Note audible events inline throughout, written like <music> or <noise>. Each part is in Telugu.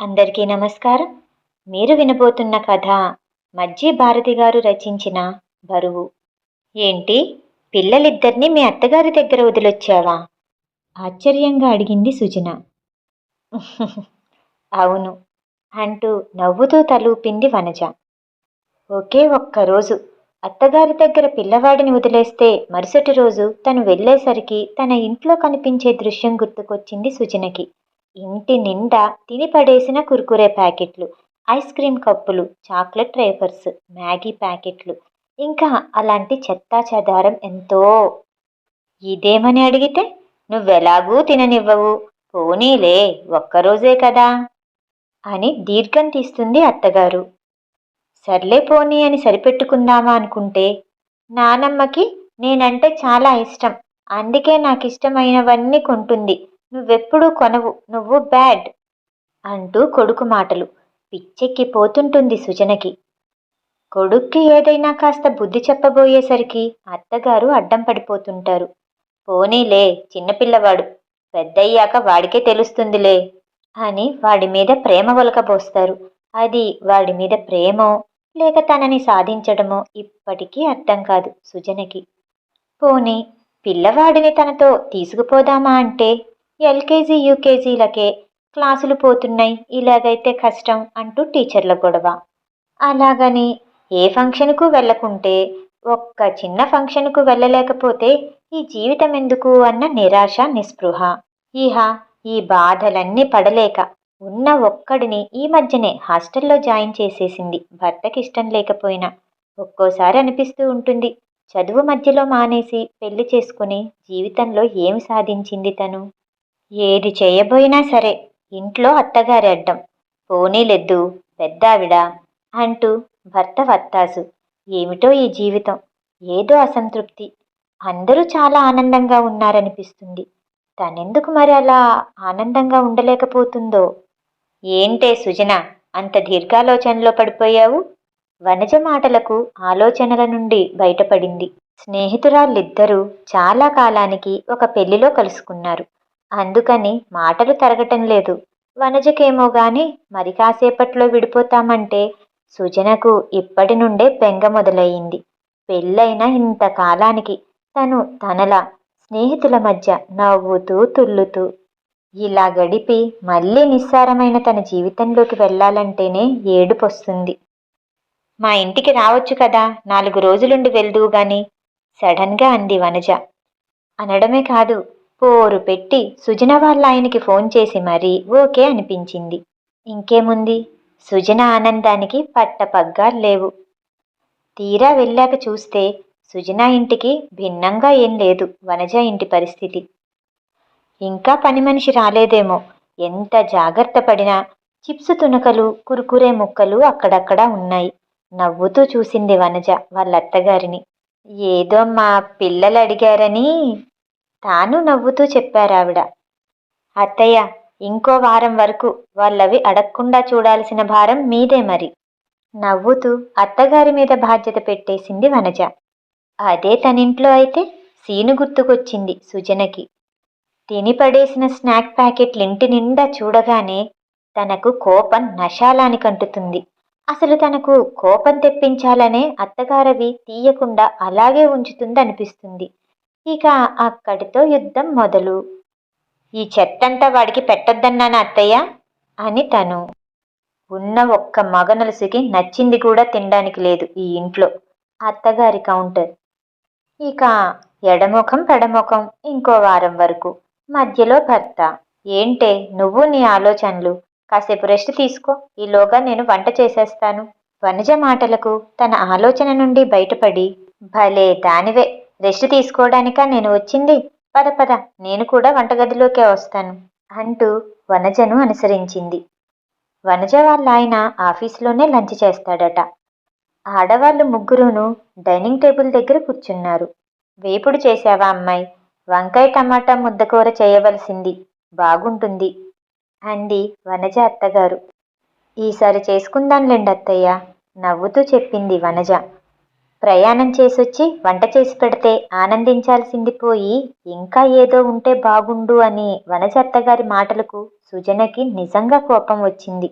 అందరికీ నమస్కారం. మీరు వినబోతున్న కథ మజ్జి భారతి గారు రచించిన బరువు. ఏంటి? పిల్లలిద్దరినీ మీ అత్తగారి దగ్గర వదిలొచ్చావా? ఆశ్చర్యంగా అడిగింది సుజన. <laughs> అవును అంటూ నవ్వుతూ తలూపింది వనజ. ఒకే ఒక్క రోజు అత్తగారి దగ్గర పిల్లవాడిని వదిలేస్తే మరుసటి రోజు తను వెళ్ళేసరికి తన ఇంట్లో కనిపించే దృశ్యం గుర్తుకొచ్చింది సుజనకి. ఇంటి నిండా తిని పడేసిన కుర్కురే ప్యాకెట్లు ఐస్ క్రీమ్ కప్పులు చాక్లెట్ రేపర్స్ మ్యాగీ ప్యాకెట్లు. ఇంకా అలాంటి చెత్తా చెదారం ఎంతో. ఇదేమని అడిగితే నువ్వెలాగూ తిననివ్వవు. పోనీలే ఒక్కరోజే కదా అని దీర్ఘం తీస్తుంది అత్తగారు. సర్లే పోనీ అని సరిపెట్టుకుందామా అనుకుంటే నానమ్మకి నేనంటే చాలా ఇష్టం. అందుకే నాకు ఇష్టమైనవన్నీ కొంటుంది. నువ్వెప్పుడూ కొనవు నువ్వు బ్యాడ్ అంటూ కొడుకు మాటలు. పిచ్చెక్కి పోతుంటుంది సుజనకి. కొడుక్కి ఏదైనా కాస్త బుద్ధి చెప్పబోయేసరికి అత్తగారు అడ్డం పడిపోతుంటారు. పోనీలే చిన్నపిల్లవాడు పెద్దయ్యాక వాడికే తెలుస్తుందిలే అని వాడి మీద ప్రేమ ఒలకబోస్తారు. అది వాడి మీద ప్రేమో లేక తనని సాధించడమో ఇప్పటికీ అర్థం కాదు సుజనకి. పోనీ పిల్లవాడిని తనతో తీసుకుపోదామా అంటే? ఎల్కేజీ యూకేజీలకే క్లాసులు పోతున్నాయి. ఇలాగైతే కష్టం అంటూ టీచర్ల గొడవ. అలాగని ఏ ఫంక్షన్కు వెళ్ళకుంటే ఒక్క చిన్న ఫంక్షన్కు వెళ్ళలేకపోతే ఈ జీవితం ఎందుకు అన్న నిరాశ నిస్పృహ. ఇహ ఈ బాధలన్నీ పడలేక ఉన్న ఒక్కడిని ఈ మధ్యనే హాస్టల్లో జాయిన్ చేసేసింది. భర్తకి ఇష్టం లేకపోయినా ఒక్కోసారి అనిపిస్తూ ఉంటుంది. చదువు మధ్యలో మానేసి పెళ్ళి చేసుకుని జీవితంలో ఏమి సాధించింది తను? ఏది చేయబోయినా సరే ఇంట్లో అత్తగారి అడ్డం పోనీలెద్దు పెద్దావిడ అంటూ భర్త వత్తాసు. ఏమిటో ఈ జీవితం? ఏదో అసంతృప్తి. అందరూ చాలా ఆనందంగా ఉన్నారనిపిస్తుంది. తనెందుకు మరి అలా ఆనందంగా ఉండలేకపోతుందో? ఏంటే సుజన అంత దీర్ఘాలోచనలో పడిపోయావు? వనజ మాటలకు ఆలోచనల నుండి బయటపడింది. స్నేహితురాళ్ళిద్దరూ చాలా కాలానికి ఒక పెళ్ళిలో కలుసుకున్నారు. అందుకని మాటలు తరగటం లేదు. వనజకేమో గాని మరి కాసేపట్లో విడిపోతామంటే సుజనకు ఇప్పటి నుండే పెంగ మొదలయ్యింది. పెళ్ళైన ఇంతకాలానికి తను తనలా స్నేహితుల మధ్య నవ్వుతూ తుల్లుతూ ఇలా గడిపి మళ్ళీ నిస్సారమైన తన జీవితంలోకి వెళ్ళాలంటేనే ఏడుపొస్తుంది. మా ఇంటికి రావచ్చు కదా నాలుగు రోజులుండి వెళ్దువు గాని సడన్గా అంది వనజ. అనడమే కాదు పోరు పెట్టి సుజన వాళ్ళ ఆయనకి ఫోన్ చేసి మరీ ఓకే అనిపించింది. ఇంకేముంది? సుజన ఆనందానికి పట్టపగ్గాలు లేవు. తీరా వెళ్ళాక చూస్తే సుజన ఇంటికి భిన్నంగా ఏం లేదు. వనజ ఇంటి పరిస్థితి. ఇంకా పని మనిషి రాలేదేమో. ఎంత జాగ్రత్త పడినా చిప్స్ తునకలు కురుకురే ముక్కలు అక్కడక్కడ ఉన్నాయి. నవ్వుతూ చూసింది వనజ వాళ్ళ అత్తగారిని ఏదో మా పిల్లలు అడిగారని తాను నవ్వుతూ చెప్పారావిడ. అత్తయ్య ఇంకో వారం వరకు వాళ్ళవి అడగకుండా చూడాల్సిన భారం మీదే మరి. నవ్వుతూ అత్తగారి మీద బాధ్యత పెట్టేసింది వనజ. అదే తనింట్లో అయితే సీను గుర్తుకొచ్చింది సుజనకి. తిని పడేసిన స్నాక్ ప్యాకెట్లింటి నిండా చూడగానే తనకు కోపం నశాలానికంటుతుంది అసలు తనకు కోపం తెప్పించాలనే అత్తగారవి తీయకుండా అలాగే ఉంచుతుంది అనిపిస్తుంది ఇక అక్కడితో యుద్ధం మొదలు. ఈ చెత్తంతా వాడికి పెట్టొద్దన్నాను అత్తయ్య? అని తను. ఉన్న ఒక్క మగనలుసుకి నచ్చింది కూడా తినడానికి లేదు ఈ ఇంట్లో అత్తగారి కౌంటర్. ఇక ఎడముఖం పెడముఖం ఇంకో వారం వరకు. మధ్యలో భర్త. ఏంటే నువ్వు నీ ఆలోచనలు? కాసేపు రెస్ట్ తీసుకో. ఈలోగా నేను వంట చేసేస్తాను. వనజ మాటలకు తన ఆలోచన నుండి బయటపడి భలే దానివే. రెస్ట్ తీసుకోవడానికా నేను వచ్చింది? పద పద. నేను కూడా వంటగదిలోకే వస్తాను అంటూ వనజను అనుసరించింది. వనజ వాళ్ళ ఆయన ఆఫీసులోనే లంచ్ చేస్తాడట. ఆడవాళ్ళు ముగ్గురును డైనింగ్ టేబుల్ దగ్గర కూర్చున్నారు. వేపుడు చేశావా అమ్మాయి? వంకాయ టమాటా ముద్దకూర చేయవలసింది. బాగుంటుంది అంది వనజ అత్తగారు. ఈసారి చేసుకుందాంలేండి అత్తయ్య నవ్వుతూ చెప్పింది వనజ. ప్రయాణం చేసొచ్చి వంట చేసి పెడితే ఆనందించాల్సింది పోయి ఇంకా ఏదో ఉంటే బాగుండు అని వనజత్తగారి మాటలకు సుజనకి నిజంగా కోపం వచ్చింది.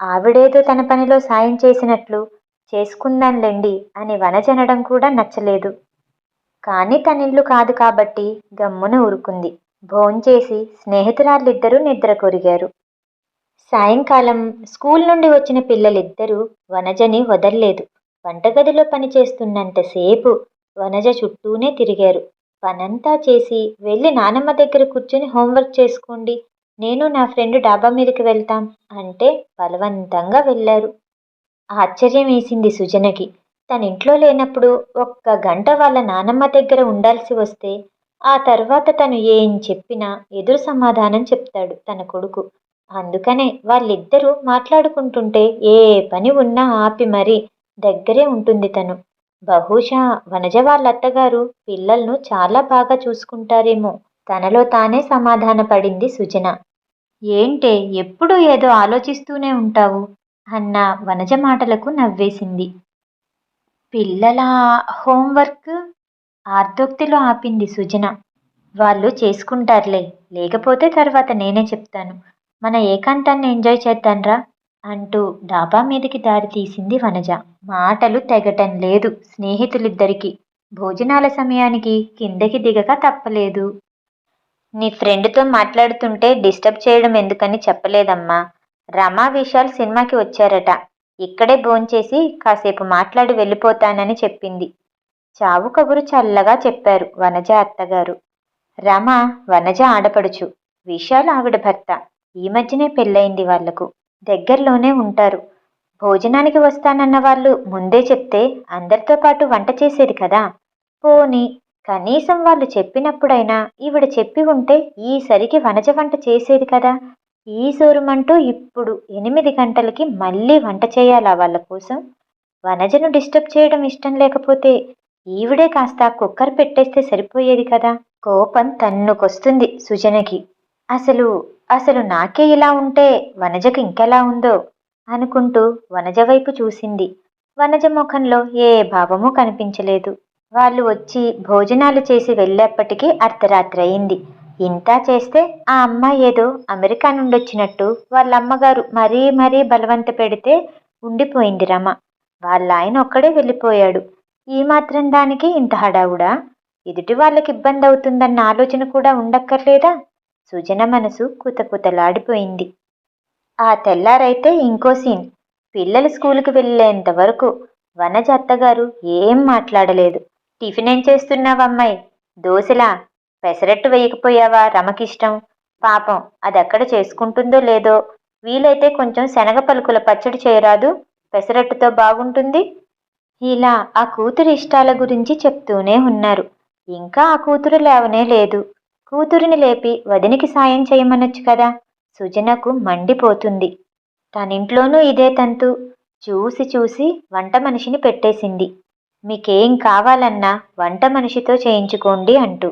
ఆవిడేదో తన పనిలో సాయం చేసినట్లు చేసుకుందాంలేండి అని వనజనడం కూడా నచ్చలేదు. కానీ తనిల్లు కాదు కాబట్టి గమ్మున ఊరుకుంది. భోంచేసి స్నేహితురాళ్ళిద్దరూ నిద్ర కొరిగారు. సాయంకాలం స్కూల్ నుండి వచ్చిన పిల్లలిద్దరూ వనజని వదల్లేదు. వంటగదిలో పనిచేస్తున్నంతసేపు వనజ చుట్టూనే తిరిగారు. పనంతా చేసి వెళ్ళి నానమ్మ దగ్గర కూర్చొని హోంవర్క్ చేసుకోండి. నేను నా ఫ్రెండ్ డాబా మీదకి వెళ్తాం అంటే బలవంతంగా వెళ్ళారు. ఆశ్చర్యం వేసింది సుజనకి. తన ఇంట్లో లేనప్పుడు ఒక్క గంట వాళ్ళ నానమ్మ దగ్గర ఉండాల్సి వస్తే ఆ తర్వాత తను ఏం చెప్పినా ఎదురు సమాధానం చెప్తాడు తన కొడుకు. అందుకనే వాళ్ళిద్దరూ మాట్లాడుకుంటుంటే ఏ పని ఉన్నా ఆపి మరీ దగ్గరే ఉంటుంది తను. బహుశా వనజ వాళ్ళ అత్తగారు పిల్లలను చాలా బాగా చూసుకుంటారేమో. తనలో తానే సమాధాన పడింది సుజన. ఏంటే ఎప్పుడూ ఏదో ఆలోచిస్తూనే ఉంటావు? అన్న వనజ మాటలకు నవ్వేసింది. పిల్లల హోంవర్క్? ఆర్దోక్తిలో ఆపింది సుజన. వాళ్ళు చేసుకుంటారులే. లేకపోతే తర్వాత నేనే చెప్తాను. మన ఏకాంతాన్ని ఎంజాయ్ చేద్దాన్రా? అంటూ డాబా మీదకి దారి తీసింది వనజ. మాటలు తెగటం లేదు స్నేహితులిద్దరికి. భోజనాల సమయానికి కిందకి దిగక తప్పలేదు. నీ ఫ్రెండ్తో మాట్లాడుతుంటే డిస్టర్బ్ చేయడం ఎందుకని చెప్పలేదమ్మా. రమా విశాల్ సినిమాకి వచ్చారట. ఇక్కడే భోంచేసి కాసేపు మాట్లాడి వెళ్ళిపోతానని చెప్పింది. చావు కబురు చల్లగా చెప్పారు వనజ అత్తగారు. రమ వనజ ఆడపడుచు. విశాల్ ఆవిడ భర్త. ఈ మధ్యనే పెళ్ళయింది వాళ్ళకు. దగ్గరలోనే ఉంటారు. భోజనానికి వస్తానన్న వాళ్ళు ముందే చెప్తే అందరితో పాటు వంట చేసేది కదా. పోని కనీసం వాళ్ళు చెప్పినప్పుడైనా ఈవిడ చెప్పి ఉంటే ఈసరికి వనజ వంట చేసేది కదా. ఈ సోరుమంటూ ఇప్పుడు ఎనిమిది గంటలకి మళ్ళీ వంట చేయాలా వాళ్ళ కోసం? వనజను డిస్టర్బ్ చేయడం ఇష్టం లేకపోతే ఈవిడే కాస్త కుక్కర్ పెట్టేస్తే సరిపోయేది కదా. కోపం తన్నుకొస్తుంది సుజనకి. అసలు అసలు నాకే ఇలా ఉంటే వనజకు ఇంకెలా ఉందో అనుకుంటూ వనజ వైపు చూసింది. వనజ ముఖంలో ఏ భావము కనిపించలేదు. వాళ్ళు వచ్చి భోజనాలు చేసి వెళ్ళేప్పటికీ అర్ధరాత్రి అయింది ఇంతా చేస్తే ఆ అమ్మాయి ఏదో అమెరికా నుండి వచ్చినట్టు వాళ్ళ అమ్మగారు మరీ మరీ బలవంత పెడితే ఉండిపోయింది రమ. వాళ్ళ ఆయన ఒక్కడే వెళ్ళిపోయాడు. ఈ మాత్రం దానికి ఇంత హడావుడా? ఎదుటి వాళ్ళకి ఇబ్బంది అవుతుందన్న ఆలోచన కూడా ఉండక్కర్లేదా? సుజన మనసు కుతకుతలాడిపోయింది. ఆ తెల్లారైతే ఇంకో సీన్. పిల్లలు స్కూల్కి వెళ్ళేంత వరకు వనజ అత్తగారు ఏం మాట్లాడలేదు. టిఫిన్ ఏం చేస్తున్నావమ్మాయి దోశలా? పెసరట్టు వేయకపోయావా? రమకిష్టం? పాపం అది ఎక్కడ చేసుకుంటుందో లేదో? వీలైతే కొంచెం శనగ పలుకుల పచ్చడి చేయరాదు? పెసరట్టుతో బాగుంటుంది? ఇలా ఆ కూతురు ఇష్టాల గురించి చెప్తూనే ఉన్నారు. ఇంకా ఆ కూతురు లేవనే లేదు. కూతురిని లేపి వదినికి సాయం చేయమనొచ్చు కదా? సుజనకు మండిపోతుంది. తనింట్లోనూ ఇదే తంతు. చూసి చూసి వంట మనిషిని పెట్టేసింది. మీకేం కావాలన్నా వంట మనిషితో చేయించుకోండి అంటూ.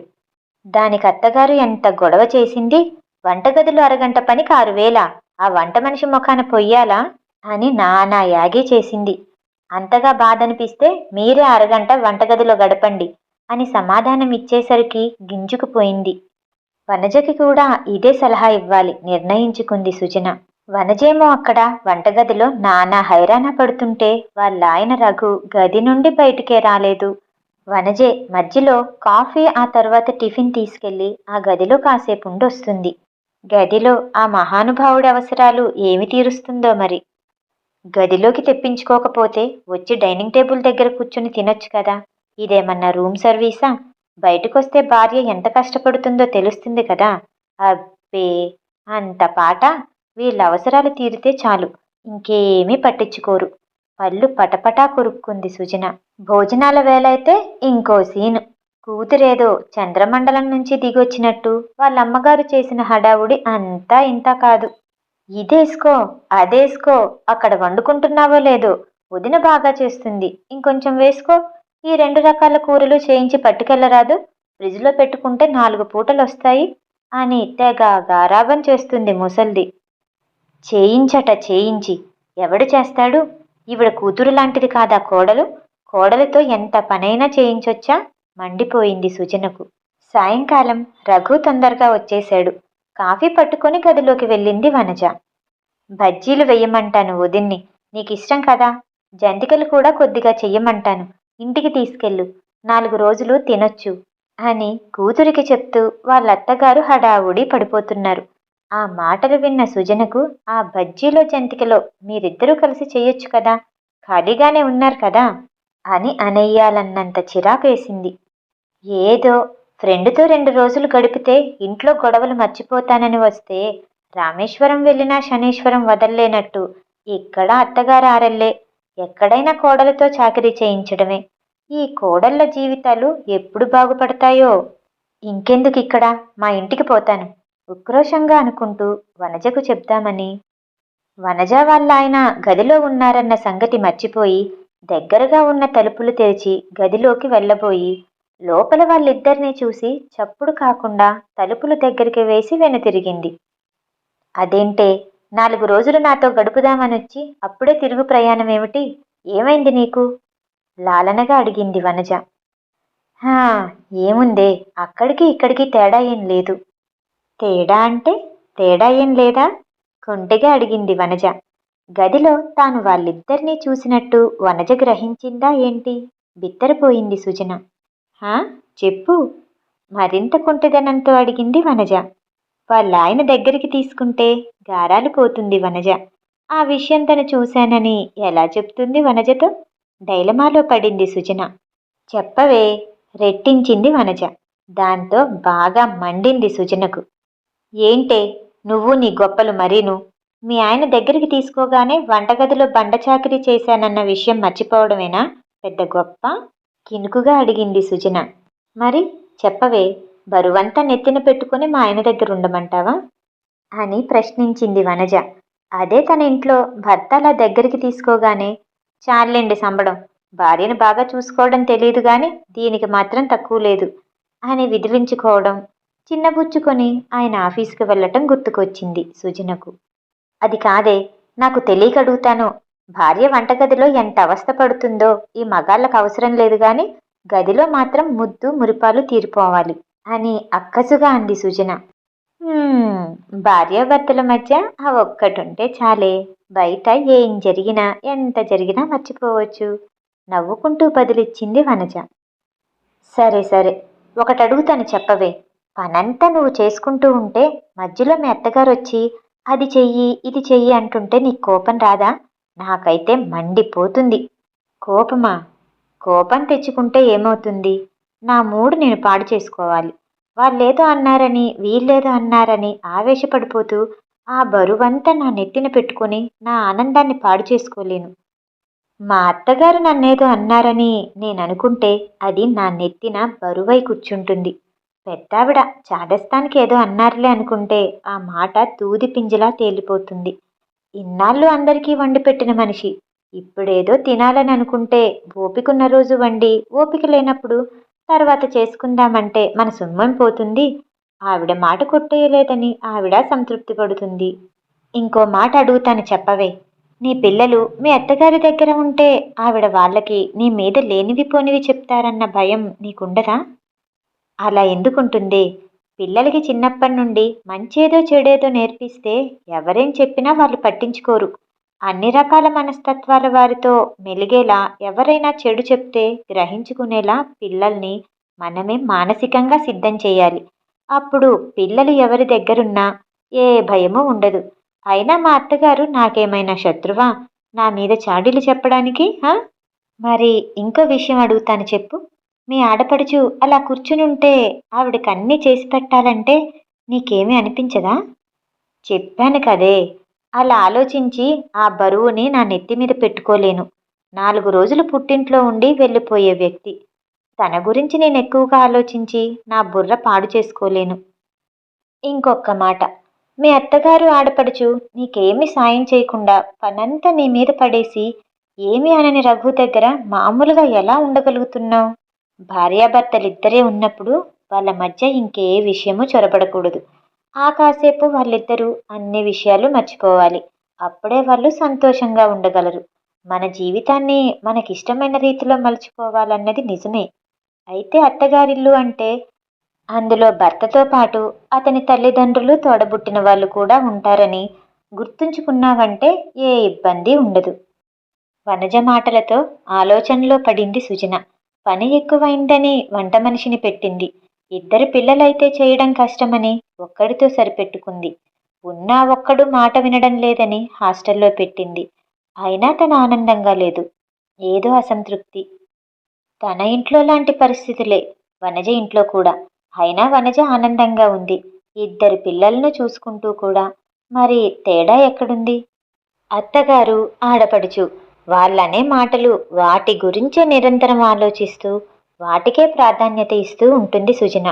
దానికి అత్తగారు ఎంత గొడవ చేసింది? వంటగదిలో అరగంట పని కారువేల ఆ వంట మనిషి ముఖాన పొయ్యాలా? అని నానా యాగి చేసింది. అంతగా బాధ అనిపిస్తే మీరే అరగంట వంటగదిలో గడపండి అని సమాధానం ఇచ్చేసరికి గింజుకుపోయింది. వనజకి కూడా ఇదే సలహా ఇవ్వాలి నిర్ణయించుకుంది సుజన. వనజేమో అక్కడ వంటగదిలో నానా హైరాణ పడుతుంటే వాళ్ళ ఆయన రఘు గది నుండి బయటికే రాలేదు. వనజే మధ్యలో కాఫీ ఆ తర్వాత టిఫిన్ తీసుకెళ్ళి ఆ గదిలో కాసేపు ఉండొస్తుంది గదిలో ఆ మహానుభావుడి అవసరాలు ఏమి తీరుస్తుందో మరి? గదిలోకి తెప్పించుకోకపోతే వచ్చి డైనింగ్ టేబుల్ దగ్గర కూర్చుని తినొచ్చు కదా? ఇదేమన్నా రూమ్ సర్వీసా? బయటకొస్తే భార్య ఎంత కష్టపడుతుందో తెలుస్తుంది కదా. అబ్బే అంత పాట? వీళ్ళ అవసరాలు తీరితే చాలు. ఇంకేమీ పట్టించుకోరు. పళ్ళు పటపటా కొరుక్కుంది సుజన. భోజనాల వేలైతే ఇంకో సీను. కూతురేదో చంద్రమండలం నుంచి దిగొచ్చినట్టు వాళ్ళ అమ్మగారు చేసిన హడావుడి అంతా ఇంత కాదు. ఇదేసుకో అదేసుకో అక్కడ వండుకుంటున్నావో లేదో వదిన బాగా చేస్తుంది. ఇంకొంచెం వేసుకో. ఈ రెండు రకాల కూరలు చేయించి పట్టుకెళ్ళరాదు ఫ్రిడ్జ్లో పెట్టుకుంటే నాలుగు పూటలు వస్తాయి అని తెగ గారాబం చేస్తుంది ముసల్ది. చేయించట చేయించి. ఎవడు చేస్తాడు? ఈవిడ కూతురు లాంటిది కాదా కోడలు? కోడలితో ఎంత పనైనా చేయించొచ్చా? మండిపోయింది సుజనకు. సాయంకాలం రఘు తొందరగా వచ్చేశాడు. కాఫీ పట్టుకొని గదిలోకి వెళ్ళింది వనజ. బజ్జీలు వెయ్యమంటాను వదిన్ని. నీకు ఇష్టం కదా? జంతికలు కూడా కొద్దిగా చెయ్యమంటాను. ఇంటికి తీసుకెళ్ళు. నాలుగు రోజులు తినొచ్చు అని కూతురికి చెప్తూ వాళ్ళత్తగారు హడావుడి పడిపోతున్నారు. ఆ మాటలు విన్న సుజనకు ఆ బజ్జీలో జంతికలో మీరిద్దరూ కలిసి చేయొచ్చు కదా? ఖాళీగానే ఉన్నారు కదా? అని అనేయాలన్నంత చిరాకేసింది ఏదో ఫ్రెండ్తో రెండు రోజులు గడిపితే ఇంట్లో గొడవలు మర్చిపోతానని వస్తే రామేశ్వరం వెళ్ళినా శనీశ్వరం వదల్లేనట్టు ఇక్కడ అత్తగారు ఆరల్లే ఎక్కడైనా కోడలతో చాకరీ చేయించడమే. ఈ కోడళ్ళ జీవితాలు ఎప్పుడు బాగుపడతాయో? ఇంకెందుకు ఇక్కడ? మా ఇంటికి పోతాను. ఉక్రోషంగా అనుకుంటూ వనజకు చెప్దామని. వనజ వాళ్ళ ఆయన గదిలో ఉన్నారన్న సంగతి మర్చిపోయి దగ్గరగా ఉన్న తలుపులు తెరిచి గదిలోకి వెళ్ళబోయి లోపల వాళ్ళిద్దరినీ చూసి చప్పుడు కాకుండా తలుపులు దగ్గరికి వేసి వెనుతిరిగింది. అదేంటే? నాలుగు రోజులు నాతో గడుపుదామనొచ్చి అప్పుడే తిరుగు ప్రయాణం ఏమిటి? ఏమైంది నీకు? లాలనగా అడిగింది వనజ. హా ఏముందే అక్కడికి ఇక్కడికి తేడా ఏం లేదు. తేడా అంటే తేడా ఏం లేదా? కొంటెగా అడిగింది వనజ. గదిలో తాను వాళ్ళిద్దరినీ చూసినట్టు వనజ గ్రహించిందా ఏంటి? బిత్తరపోయింది సుజన. హా చెప్పు. మరింత కుంటదనంతో అడిగింది వనజ. వాళ్ళాయన దగ్గరికి తీసుకుంటే గారాలు పోతుంది వనజ. ఆ విషయం తను చూశానని ఎలా చెప్తుంది వనజతో? డైలమాలో పడింది సుజన. చెప్పవే రెట్టించింది వనజ. దాంతో బాగా మండింది సుజనకు. ఏంటే నువ్వు నీ గొప్పలు మరీను? మీ ఆయన దగ్గరికి తీసుకోగానే వంటగదిలో బండ చాకరీ చేశానన్న విషయం మర్చిపోవడమేనా? పెద్ద గొప్ప? కినుకుగా అడిగింది సుజన. మరి చెప్పవే బరువంతా నెత్తిన పెట్టుకుని మా ఆయన దగ్గర ఉండమంటావా? అని ప్రశ్నించింది వనజ. అదే తన ఇంట్లో భర్త అలా దగ్గరికి తీసుకోగానే చాలండి సంబడం భార్యను బాగా చూసుకోవడం తెలియదు కానీ దీనికి మాత్రం తక్కువ లేదు అని విదిలించుకోవడం చిన్నబుచ్చుకొని ఆయన ఆఫీస్కి వెళ్ళటం గుర్తుకొచ్చింది సుజనకు. అది కాదే నాకు తెలియక అడుగుతాను భార్య వంటగదిలో ఎంత అవస్థ పడుతుందో ఈ మగాళ్ళకు అవసరం లేదు గాని గదిలో మాత్రం ముద్దు మురిపాలు తీరిపోవాలి. అని అక్కసుగా అంది సుజన. భార్యాభర్తల మధ్య ఆ ఒక్కటుంటే చాలే. బయట ఏం జరిగినా ఎంత జరిగినా మర్చిపోవచ్చు. నవ్వుకుంటూ బదిలిచ్చింది వనజ. సరే సరే. ఒకటి అడుగుతాను చెప్పవే. పనంతా నువ్వు చేసుకుంటూ ఉంటే మధ్యలో మీ అత్తగారు వచ్చి అది చెయ్యి ఇది చెయ్యి అంటుంటే నీకు కోపం రాదా? నాకైతే మండిపోతుంది. కోపమా? కోపం తెచ్చుకుంటే ఏమవుతుంది? నా మూడు నేను పాడు చేసుకోవాలి. వాళ్ళేదో అన్నారని వీళ్ళేదో అన్నారని ఆవేశపడిపోతూ ఆ బరువంతా నా నెత్తిన పెట్టుకొని నా ఆనందాన్ని పాడు చేసుకోలేను. మా అత్తగారు నన్నేదో అన్నారని నేను అనుకుంటే అది నా నెత్తిన బరువై కూర్చుంటుంది. పెద్దావిడ చాదస్తానికి ఏదో అన్నారులే అనుకుంటే ఆ మాట తూది పింజలా తేలిపోతుంది. ఇన్నాళ్ళు అందరికీ వండి పెట్టిన మనిషి ఇప్పుడేదో తినాలని అనుకుంటే ఓపికన్న రోజు వండి ఓపిక లేనప్పుడు తర్వాత చేసుకుందామంటే మన సొమ్మం పోతుంది. ఆవిడ మాట కొట్టేయలేదని ఆవిడ సంతృప్తి పడుతుంది. ఇంకో మాట అడుగుతాను చెప్పవే. నీ పిల్లలు మీ అత్తగారి దగ్గర ఉంటే ఆవిడ వాళ్ళకి నీ మీద లేనివి పోనివి చెప్తారన్న భయం నీకుండదా? అలా ఎందుకుంటుంది? పిల్లలకి చిన్నప్పటి నుండి మంచేదో చెడేదో నేర్పిస్తే ఎవరేం చెప్పినా వాళ్ళు పట్టించుకోరు. అన్ని రకాల మనస్తత్వాల వారితో మెలిగేలా ఎవరైనా చెడు చెప్తే గ్రహించుకునేలా పిల్లల్ని మనమే మానసికంగా సిద్ధం చేయాలి. అప్పుడు పిల్లలు ఎవరి దగ్గరున్నా ఏ భయమూ ఉండదు. అయినా మా అత్తగారు నాకేమైనా శత్రువా? నా మీద చాడీలు చెప్పడానికి మరి ఇంకో విషయం అడుగుతాను చెప్పు. మీ ఆడపడుచు అలా కూర్చునుంటే ఆవిడకి అన్నీ చేసి పెట్టాలంటే నీకేమీ అనిపించదా? చెప్పాను కదే. అలా ఆలోచించి ఆ బరువుని నా నెత్తి మీద పెట్టుకోలేను. నాలుగు రోజులు పుట్టింట్లో ఉండి వెళ్ళిపోయే వ్యక్తి. తన గురించి నేను ఎక్కువగా ఆలోచించి నా బుర్ర పాడు చేసుకోలేను. ఇంకొక మాట. మీ అత్తగారు ఆడపడుచు నీకేమీ సాయం చేయకుండా పనంతా నీ మీద పడేసి ఏమి అనని రఘు దగ్గర మామూలుగా ఎలా ఉండగలుగుతున్నావు? భార్యాభర్తలిద్దరే ఉన్నప్పుడు వాళ్ళ మధ్య ఇంకే విషయము చొరబడకూడదు. ఆ కాసేపు వాళ్ళిద్దరూ అన్ని విషయాలు మర్చిపోవాలి. అప్పుడే వాళ్ళు సంతోషంగా ఉండగలరు. మన జీవితాన్ని మనకిష్టమైన రీతిలో మలుచుకోవాలన్నది నిజమే. అయితే అత్తగారిల్లు అంటే అందులో భర్తతో పాటు అతని తల్లిదండ్రులు తోడబుట్టిన వాళ్ళు కూడా ఉంటారని గుర్తుంచుకున్నావంటే ఏ ఇబ్బంది ఉండదు. వనజ మాటలతో ఆలోచనలో పడింది సుజన. పని ఎక్కువైందని వంట మనిషిని పెట్టింది. ఇద్దరు పిల్లలైతే చేయడం కష్టమని ఒక్కడితో సరిపెట్టుకుంది. ఉన్నా ఒక్కడు మాట వినడం లేదని హాస్టల్లో పెట్టింది. అయినా తన ఆనందంగా లేదు. ఏదో అసంతృప్తి. తన ఇంట్లో లాంటి పరిస్థితులే. వనజ ఇంట్లో కూడా. అయినా వనజ ఆనందంగా ఉంది. ఇద్దరు పిల్లలను చూసుకుంటూ కూడా. మరి తేడా ఎక్కడుంది? అత్తగారు ఆడపడుచు. వాళ్ళనే మాటలు వాటి గురించే నిరంతరం ఆలోచిస్తూ వాటికే ప్రాధాన్యత ఇస్తూ ఉంటుంది సుజన.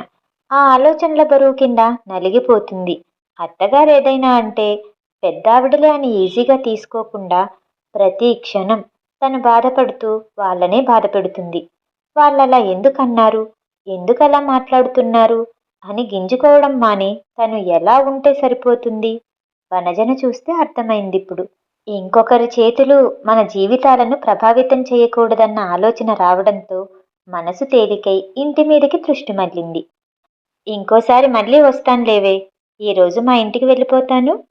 ఆ ఆలోచనల బరువు కింద నలిగిపోతుంది. అత్తగారు ఏదైనా అంటే పెద్దావిడలే అని ఈజీగా తీసుకోకుండా ప్రతి క్షణం తను బాధపడుతూ వాళ్ళనే బాధపెడుతుంది. వాళ్ళలా ఎందుకన్నారు? ఎందుకలా మాట్లాడుతున్నారు? అని గింజుకోవడం మాని తను ఎలా ఉంటే సరిపోతుంది? వనజన చూస్తే అర్థమైంది ఇప్పుడు ఇంకొకరి చేతులు మన జీవితాలను ప్రభావితం చేయకూడదన్న ఆలోచన రావడంతో మనసు తేలికై ఇంటి మీదకి దృష్టి మళ్ళింది. ఇంకోసారి మళ్ళీ వస్తానులేవే ఈరోజు మా ఇంటికి వెళ్ళిపోతాను?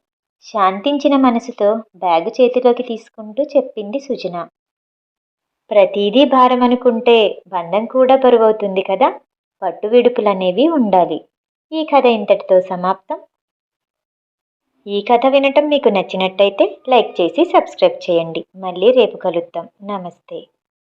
శాంతించిన మనసుతో బ్యాగు చేతిలోకి తీసుకుంటూ చెప్పింది సుజన. ప్రతిదీ భారం అనుకుంటే బంధం కూడా బరువవుతుంది కదా పట్టు విడుపులనేవి ఉండాలి. ఈ కథ ఇంతటితో సమాప్తం. ఈ కథ వినటం మీకు నచ్చినట్టయితే లైక్ చేసి సబ్స్క్రైబ్ చేయండి. మళ్ళీ రేపు కలుద్దాం. నమస్తే.